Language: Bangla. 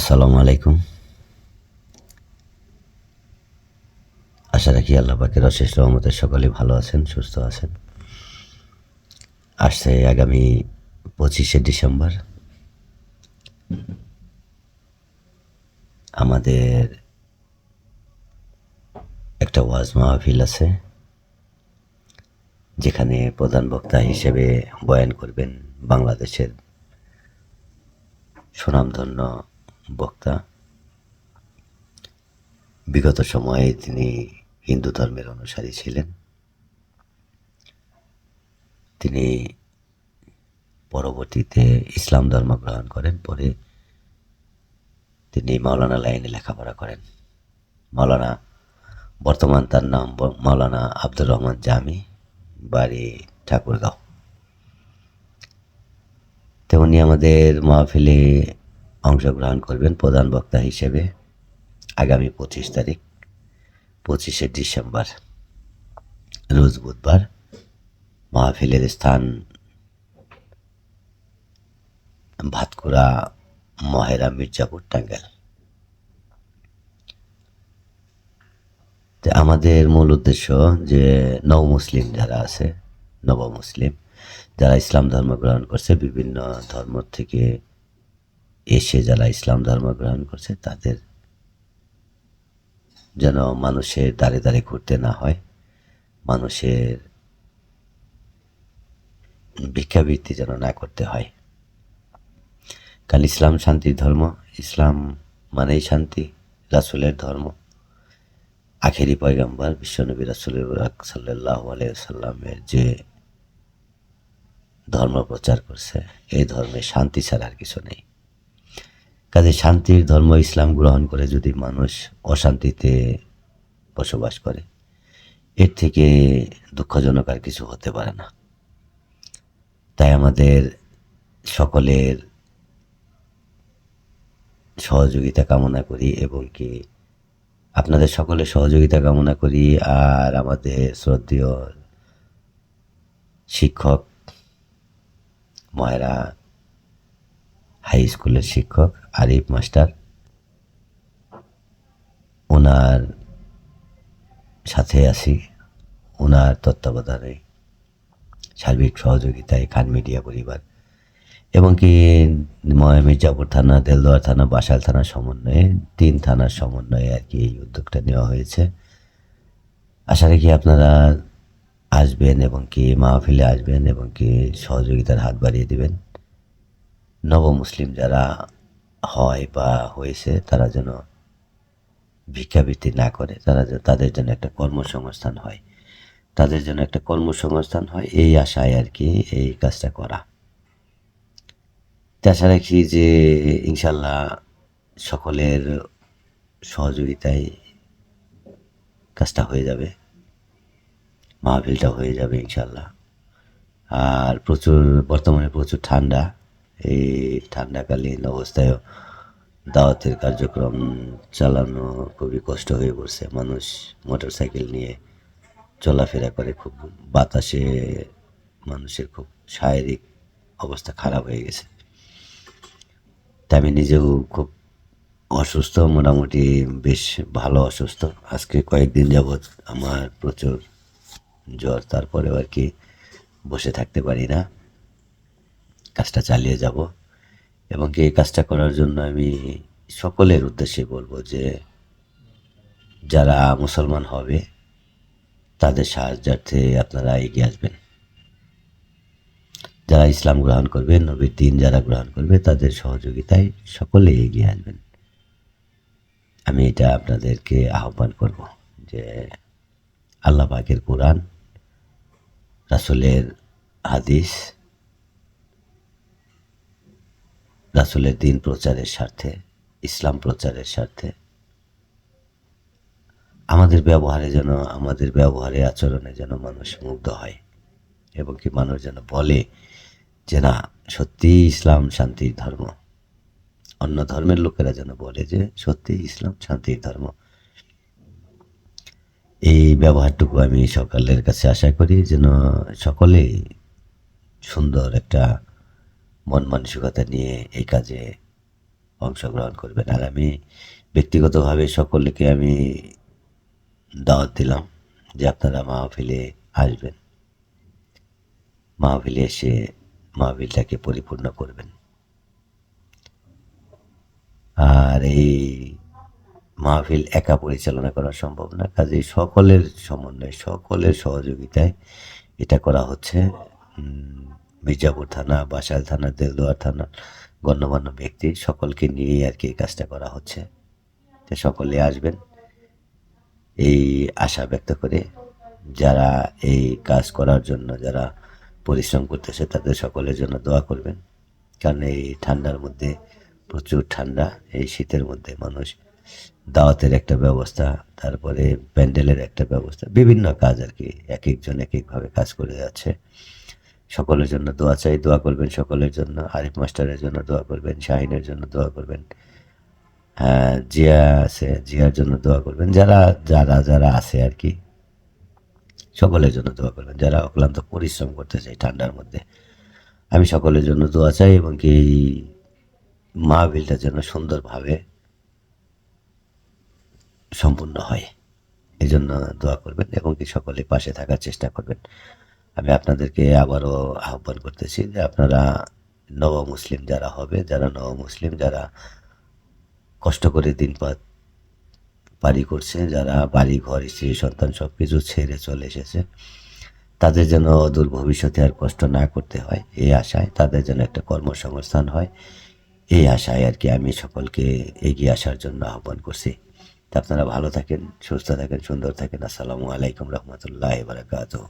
আসসালামু আলাইকুম। আশা রাখি আল্লাহ অশেষ রহমতের সকলে ভালো আছেন, সুস্থ আছেন। আসছে আগামী পঁচিশে ডিসেম্বর। আমাদের একটা ওয়াজ মাহফিল আছে, যেখানে প্রধান বক্তা হিসেবে বয়ান করবেন বাংলাদেশের সুনামধন্য বক্তা। বিগত সময়ে তিনি হিন্দু ধর্মের অনুসারী ছিলেন। তিনি পরবর্তীতে ইসলাম ধর্ম গ্রহণ করেন, পরে তিনি মাওলানা লাইনে লেখাপড়া করেন। মাওলানা, বর্তমান তার নাম মাওলানা আব্দুর রহমান জামি, বাড়ি ঠাকুরগাঁও। তেমনি আমাদের মাহফিলে অংশগ্রহণ করবেন প্রধান বক্তা হিসেবে আগামী পঁচিশ তারিখ, পঁচিশে ডিসেম্বর, রোজ বুধবার। মাহফিলের স্থান ভাতকুড়া মহেরা মির্জাপুর টাঙ্গাইল। আমাদের মূল উদ্দেশ্য যে নব মুসলিম যারা আছে, নব মুসলিম, যারা ইসলাম ধর্ম গ্রহণ করছে, বিভিন্ন ধর্ম থেকে এসে যারা ইসলাম ধর্ম গ্রহণ করছে, তাদের যেন মানুষের দাঁড়ে দাঁড়ে ঘুরতে না হয়, মানুষের ভিক্ষাবৃত্তি যেন না করতে হয়। কারণ ইসলাম শান্তির ধর্ম, ইসলাম মানেই শান্তি, রাসুলের ধর্ম। আখেরি পয়গাম্বার বিশ্বনবী রাসুলের সাল্লাহ আলাইসাল্লামের যে ধর্ম প্রচার করছে, এই ধর্মে শান্তি ছাড়া আর কিছু নেই। কাজে শান্তির ধর্ম ইসলাম গ্রহণ করে যদি মানুষ অশান্তিতে বসবাস করে, এর থেকে দুঃখজনক আর কিছু হতে পারে না। তাই আমাদের সকলের সহযোগিতা কামনা করি এবং কি আপনাদের সকলের সহযোগিতা কামনা করি আর আমাদের শ্রদ্ধেয় শিক্ষক ময়রা, হাই স্কুলের শিক্ষক আরিফ মাস্টার, ওনার সাথে আছি, ওনার তত্ত্বাবধানে সার্বিক সহযোগিতায় খান মিডিয়া পরিবার এবং কি মির্জাপুর থানা, দেলদুয়ার থানা, বাসাল থানার সমন্বয়ে, তিন থানার সমন্বয়ে আর কি এই উদ্যোগটা নেওয়া হয়েছে। আশা রাখি আপনারা আসবেন এবং কি মাহফিলে আসবেন এবং কি সহযোগিতার হাত বাড়িয়ে দেবেন। নব মুসলিম যারা হয় বা হয়েছে, তারা যেন ভিক্ষাবৃত্তি না করে, তারা তাদের জন্য একটা কর্মসংস্থান হয়। তাদের জন্য একটা কর্মসংস্থান হয়, এই আশায় আর কি এই কাজটা করা। তো আশা রাখি যে, ইনশাল্লাহ সকলের সহযোগিতায় কাজটা হয়ে যাবে মাহফিলটা হয়ে যাবে ইনশাল্লাহ। আর প্রচুর, বর্তমানে প্রচুর ঠান্ডা। এই ঠান্ডাকালীন অবস্থায় দাওয়াতের কার্যক্রম চালানো খুবই কষ্ট হয়ে পড়ছে। মানুষ মোটর সাইকেল নিয়ে চলাফেরা করে খুব বাতাসে, মানুষের খুব শারীরিক অবস্থা খারাপ হয়ে গেছে। তাই আমি নিজেও খুব অসুস্থ, মোটামুটি বেশ ভালো অসুস্থ। আজকে কয়েকদিন যাবৎ আমার প্রচুর জ্বর, তারপরেও আর কি বসে থাকতে পারি না। কাজটা চালিয়ে যাব এবং এই কাজটা করার জন্য আমি সকলের উদ্দেশ্যে বলব যে যারা মুসলমান হবে, তাদের সাহায্যার্থে আপনারা এগিয়ে আসবেন। যারা ইসলাম গ্রহণ করবে, নবীর দিন যারা গ্রহণ করবে, তাদের সহযোগিতায় সকলে এগিয়ে আসবেন। আমি এটা আপনাদেরকে আহ্বান করব যে আল্লাহ পাকের কোরআন, রাসুলের হাদিস রাসুলের দিন প্রচারের স্বার্থে, ইসলাম প্রচারের স্বার্থে। আমাদের ব্যবহারে যেন, আমাদের ব্যবহারে আচরণে যেন মানুষ মুগ্ধ হয়, এবং কি মানুষ যেন বলে যে, না সত্যি ইসলাম শান্তির ধর্ম। অন্য ধর্মের লোকেরা যেন বলে যে সত্যি ইসলাম শান্তির ধর্ম। এই ব্যবহারটুকু আমি সকালের কাছে আশা করি যেন সকলেই সুন্দর একটা মন মানসিকতা নিয়ে এই কাজে অংশগ্রহণ করবেন। আর আমি ব্যক্তিগতভাবে সকলকে আমি দাওয়াত দিলাম যে আপনারা মাহফিলে আসবেন। মাহফিলে এসে মাহফিলটাকে পরিপূর্ণ করবেন। আর এই মাহফিল একা পরিচালনা করা সম্ভব না, কাজেই সকলের সমন্বয়, সকলের সহযোগিতায় এটা করা হচ্ছে। মির্জাপুর থানা, বাসাইল থানা, দেলদুয়ার থানা, গণ্যমান্য ব্যক্তি সকলকে নিয়েই আর কি এই কাজটা করা হচ্ছে। তো সকলে আসবেন। এই আশা ব্যক্ত করে যারা এই কাজ করার জন্য, যারা পরিশ্রম করতেছে, তাদের সকলের জন্য দোয়া করবেন। কারণ এই ঠান্ডার মধ্যে, প্রচুর ঠান্ডা, এই শীতের মধ্যে মানুষ দাওয়াতের একটা ব্যবস্থা, তারপরে প্যান্ডেলের একটা ব্যবস্থা, বিভিন্ন কাজ আর কি এক একজন এক একভাবে কাজ করে যাচ্ছে। সকলের জন্য দোয়া চাই, দোয়া করবেন সকলের জন্য। আরিফ মাস্টারের জন্য দোয়া করবেন, শাহিনের জন্য দোয়া করবেন। হ্যাঁ জিয়া আছে, জিয়ার জন্য দোয়া করবেন। যারা যারা যারা আছে আর কি, সকলের জন্য দোয়া করবেন। যারা অক্লান্ত পরিশ্রম করতে চাই ঠান্ডার মধ্যে, আমি সকলের জন্য দোয়া চাই এবং কি এই মাহবিলটা যেন সুন্দরভাবে সম্পূর্ণ হয়। এই জন্য দোয়া করবেন এবং কি সকলে পাশে থাকার চেষ্টা করবেন। আমি আপনাদেরকে আবারও আহ্বান করতেছি যে আপনারা নব মুসলিম যারা হবে, যারা নব মুসলিম যারা কষ্ট করে দিন পাত বাড়ি করছে, যারা বাড়ি, ঘর, স্ত্রী, সন্তান সব কিছু ছেড়ে চলে এসেছে, তাদের যেন দূর ভবিষ্যতে আর কষ্ট না করতে হয় এই আশায় তাদের যেন একটা কর্মসংস্থান হয় এই আশায় আর কি আমি সকলকে এগিয়ে আসার জন্য আহ্বান করছি। আপনারা ভালো থাকেন, সুস্থ থাকেন, সুন্দর থাকেন। আসসালামু আলাইকুম রহমতুল্লাহ বারাকাতুহ।